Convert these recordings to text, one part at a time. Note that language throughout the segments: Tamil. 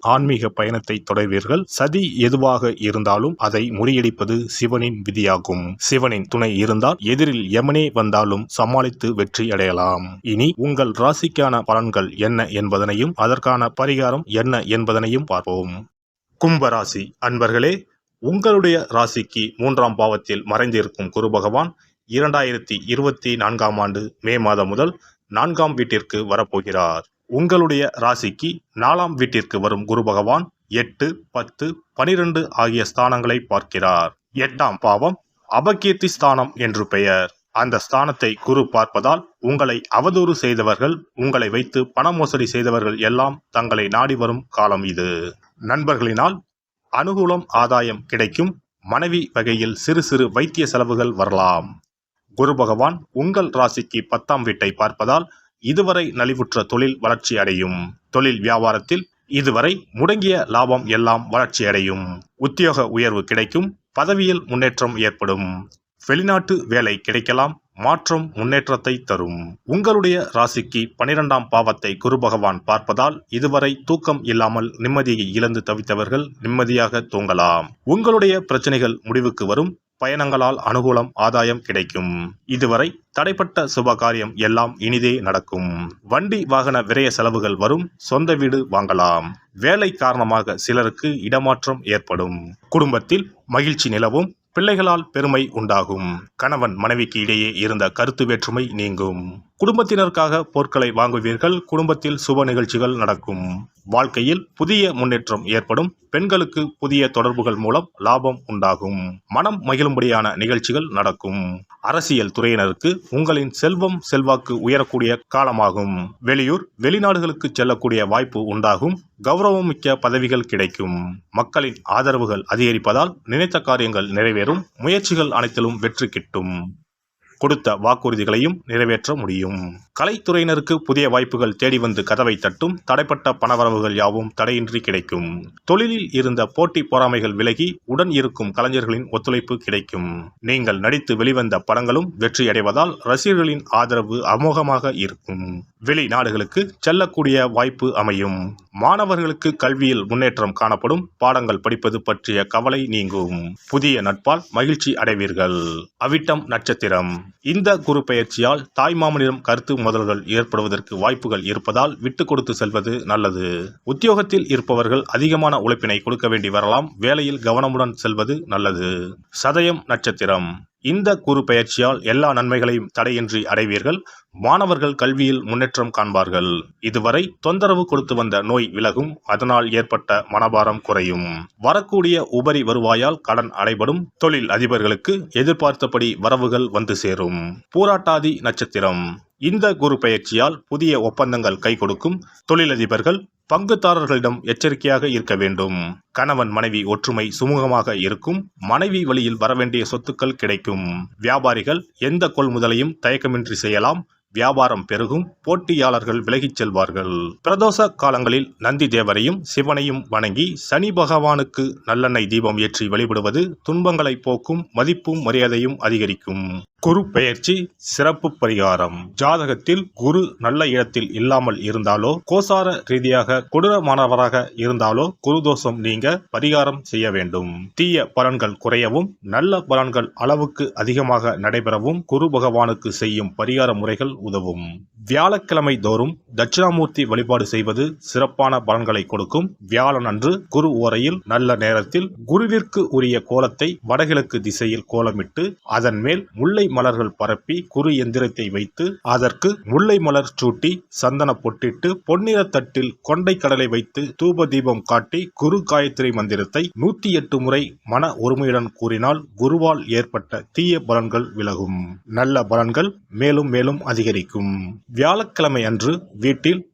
ஆன்மீக பயணத்தை தொடர்வீர்கள். சதி எதுவாக இருந்தாலும் அதை முறியடிப்பது சிவனின் விதியாகும். சிவனின் துணை இருந்தால் எதிரில் எமனே வந்தாலும் சமாளித்து வெற்றி அடையலாம். இனி உங்கள் ராசிக்கான பலன்கள் என்ன என்பதனையும் அதற்கான பரிகாரம் என்ன என்பதனையும் பார்ப்போம். கும்பராசி அன்பர்களே உங்களுடைய ராசிக்கு மூன்றாம் பாவத்தில் மறைந்திருக்கும் குரு பகவான் இரண்டாயிரத்தி இருபத்தி நான்காம் ஆண்டு மே மாதம் முதல் நான்காம் வீட்டிற்கு வரப்போகிறார். உங்களுடைய ராசிக்கு நாலாம் வீட்டிற்கு வரும் குரு பகவான் எட்டு பத்து பனிரெண்டு ஆகிய ஸ்தானங்களை பார்க்கிறார். எட்டாம் பாவம் அபகீர்த்தி ஸ்தானம் என்று பெயர். அந்த ஸ்தானத்தை குரு பார்ப்பதால் உங்களை அவதூறு செய்தவர்கள் உங்களை வைத்து பண மோசடி செய்தவர்கள் எல்லாம் தங்களை நாடி வரும் காலம் இது. நண்பர்களினால் அனுகூலம் ஆதாயம் கிடைக்கும் மனைவி வகையில் சிறு சிறு வைத்திய செலவுகள் வரலாம். குரு பகவான் உங்கள் ராசிக்கு பத்தாம் வீட்டை பார்ப்பதால் இதுவரை நலிவுற்ற தொழில் வளர்ச்சி அடையும். தொழில் வியாபாரத்தில் இதுவரை முடங்கிய லாபம் எல்லாம் வளர்ச்சி அடையும். உத்தியோக உயர்வு கிடைக்கும் பதவியில் முன்னேற்றம் ஏற்படும். வெளிநாட்டு வேலை கிடைக்கலாம் மாற்றம் முன்னேற்றத்தை தரும். உங்களுடைய ராசிக்கு பனிரெண்டாம் பாவத்தை குரு பகவான் பார்ப்பதால் இதுவரை தூக்கம் இல்லாமல் நிம்மதியை இழந்து தவித்தவர்கள் நிம்மதியாக தூங்கலாம். உங்களுடைய பிரச்சனைகள் முடிவுக்கு வரும் பயணங்களால் அனுகூலம் ஆதாயம் கிடைக்கும். இதுவரை தடைப்பட்ட சுபகாரியம் எல்லாம் இனிதே நடக்கும். வண்டி வாகன விரய செலவுகள் வரும் சொந்த வீடு வாங்கலாம். வேலை காரணமாக சிலருக்கு இடமாற்றம் ஏற்படும். குடும்பத்தில் மகிழ்ச்சி நிலவும் பிள்ளைகளால் பெருமை உண்டாகும். கணவன் மனைவிக்கு இடையே இருந்த கருத்து வேற்றுமை நீங்கும். குடும்பத்தினருக்காக பொருட்களை வாங்குவீர்கள் குடும்பத்தில் சுப நிகழ்ச்சிகள் நடக்கும். வாழ்க்கையில் புதிய முன்னேற்றம் ஏற்படும் பெண்களுக்கு புதிய தொடர்புகள் மூலம் லாபம் உண்டாகும். மனம் மகிழும்படியான நிகழ்ச்சிகள் நடக்கும். அரசியல் துறையினருக்கு உங்களின் செல்வம் செல்வாக்கு உயரக்கூடிய காலமாகும். வெளியூர் வெளிநாடுகளுக்கு செல்லக்கூடிய வாய்ப்பு உண்டாகும். கௌரவமிக்க பதவிகள் கிடைக்கும். மக்களின் ஆதரவுகள் அதிகரிப்பதால் நினைத்த காரியங்கள் நிறைவேறும் முயற்சிகள் அனைத்திலும் வெற்றி கிட்டும். கொடுத்த வாக்குறுதிகளையும் நிறைவேற்ற முடியும். கலைத்துறையினருக்கு புதிய வாய்ப்புகள் தேடி வந்து கதவை தட்டும் தடைப்பட்ட பணவரவுகள் யாவும் தடையின்றி கிடைக்கும். தொழிலில் இருந்த போட்டி பொறாமைகள் விலகி உடன் இருக்கும் கலைஞர்களின் ஒத்துழைப்பு கிடைக்கும். நீங்கள் நடித்து வெளிவந்த படங்களும் வெற்றியடைவதால் ரசிகர்களின் ஆதரவு அமோகமாக இருக்கும். வெளிநாடுகளுக்கு செல்லக்கூடிய வாய்ப்பு அமையும். மாணவர்களுக்கு கல்வியில் முன்னேற்றம் காணப்படும். பாடங்கள் படிப்பது பற்றிய கவலை நீங்கும். புதிய நட்பால் மகிழ்ச்சி அடைவீர்கள். அவிட்டம் நட்சத்திரம். இந்த குரு பயிற்சியால் தாய்மாமனிடம் கருத்து முதல்கள் ஏற்படுவதற்கு வாய்ப்புகள் இருப்பதால் விட்டு கொடுத்து செல்வது நல்லது. உத்தியோகத்தில் இருப்பவர்கள் அதிகமான உழைப்பினை கொடுக்க வேண்டி வரலாம். வேலையில் கவனமுடன் செல்வது நல்லது. சதயம் நட்சத்திரம். இந்த குரு பயிற்சியால் எல்லா நன்மைகளையும் தடையின்றி அடைவீர்கள். மாணவர்கள் கல்வியில் முன்னேற்றம் காண்பார்கள். இதுவரை தொந்தரவு கொடுத்து வந்த நோய் விலகும் அதனால் ஏற்பட்ட மனபாரம் குறையும். வரக்கூடிய உபரி வருவாயால் கடன் அடைபடும் தொழில் அதிபர்களுக்கு எதிர்பார்த்தபடி வரவுகள் வந்து சேரும். பூராட்டாதி நட்சத்திரம். இந்த குரு பயிற்சியால் புதிய ஒப்பந்தங்கள் கை கொடுக்கும் தொழிலதிபர்கள் பங்குதாரர்களிடம் எச்சரிக்கையாக இருக்க வேண்டும். கணவன் மனைவி ஒற்றுமை சுமூகமாக இருக்கும். மனைவி வழியில் வரவேண்டிய சொத்துக்கள் கிடைக்கும். வியாபாரிகள் எந்த கொள்முதலையும் தயக்கமின்றி செய்யலாம். வியாபாரம் பெருகும் போட்டியாளர்கள் விலகிச் செல்வார்கள். பிரதோஷ காலங்களில் நந்தி தேவரையும் சிவனையும் வணங்கி சனி பகவானுக்கு நல்லெண்ணெய் தீபம் ஏற்றி வழிபடுவது துன்பங்களை போக்கும் மதிப்பும் மரியாதையும் அதிகரிக்கும். குரு பெயர்ச்சி சிறப்பு பரிகாரம். ஜாதகத்தில் குரு நல்ல இடத்தில் இல்லாமல் இருந்தாலோ கோசார ரீதியாக கொடூரமானவராக இருந்தாலோ குரு தோஷம் நீங்க பரிகாரம் செய்ய வேண்டும். தீய பலன்கள் குறையவும் நல்ல பலன்கள் அளவுக்கு அதிகமாக நடைபெறவும் குரு பகவானுக்கு செய்யும் பரிகார முறைகள் உதவும். வியாழக்கிழமை தோறும் தட்சிணாமூர்த்தி வழிபாடு செய்வது சிறப்பான பலன்களை கொடுக்கும். வியாழன் அன்று குரு ஓரையில் நல்ல நேரத்தில் குருவிற்கு உரிய கோலத்தை வடகிழக்கு திசையில் கோலமிட்டு அதன் மேல் முல்லை மலர்கள் பரப்பி குரு எந்திரத்தை வைத்து அதற்கு முல்லை மலர் சூட்டி சந்தன பொட்டிட்டு பொன்னிற தட்டில் கொண்டை கடலை வைத்து தூப தீபம் காட்டி குரு காயத்ரி மந்திரத்தை நூத்தி எட்டு முறை மன ஒருமையுடன் கூறினால் குருவால் ஏற்பட்ட தீய பலன்கள் விலகும். நல்ல பலன்கள் மேலும் மேலும் அதிகரிக்கும். வியாழக்கிழமை அன்று வீட்டில்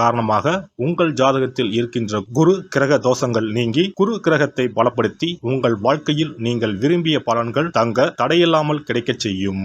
காரணமாக உங்கள் ஜாதகத்தில் இருக்கின்ற குரு கிரக தோஷங்கள் நீங்கி குரு கிரகத்தை பலப்படுத்தி உங்கள் வாழ்க்கையில் நீங்கள் விரும்பிய பலன்கள் தங்க தடையில்லாமல் கிடைக்கச் செய்யும்.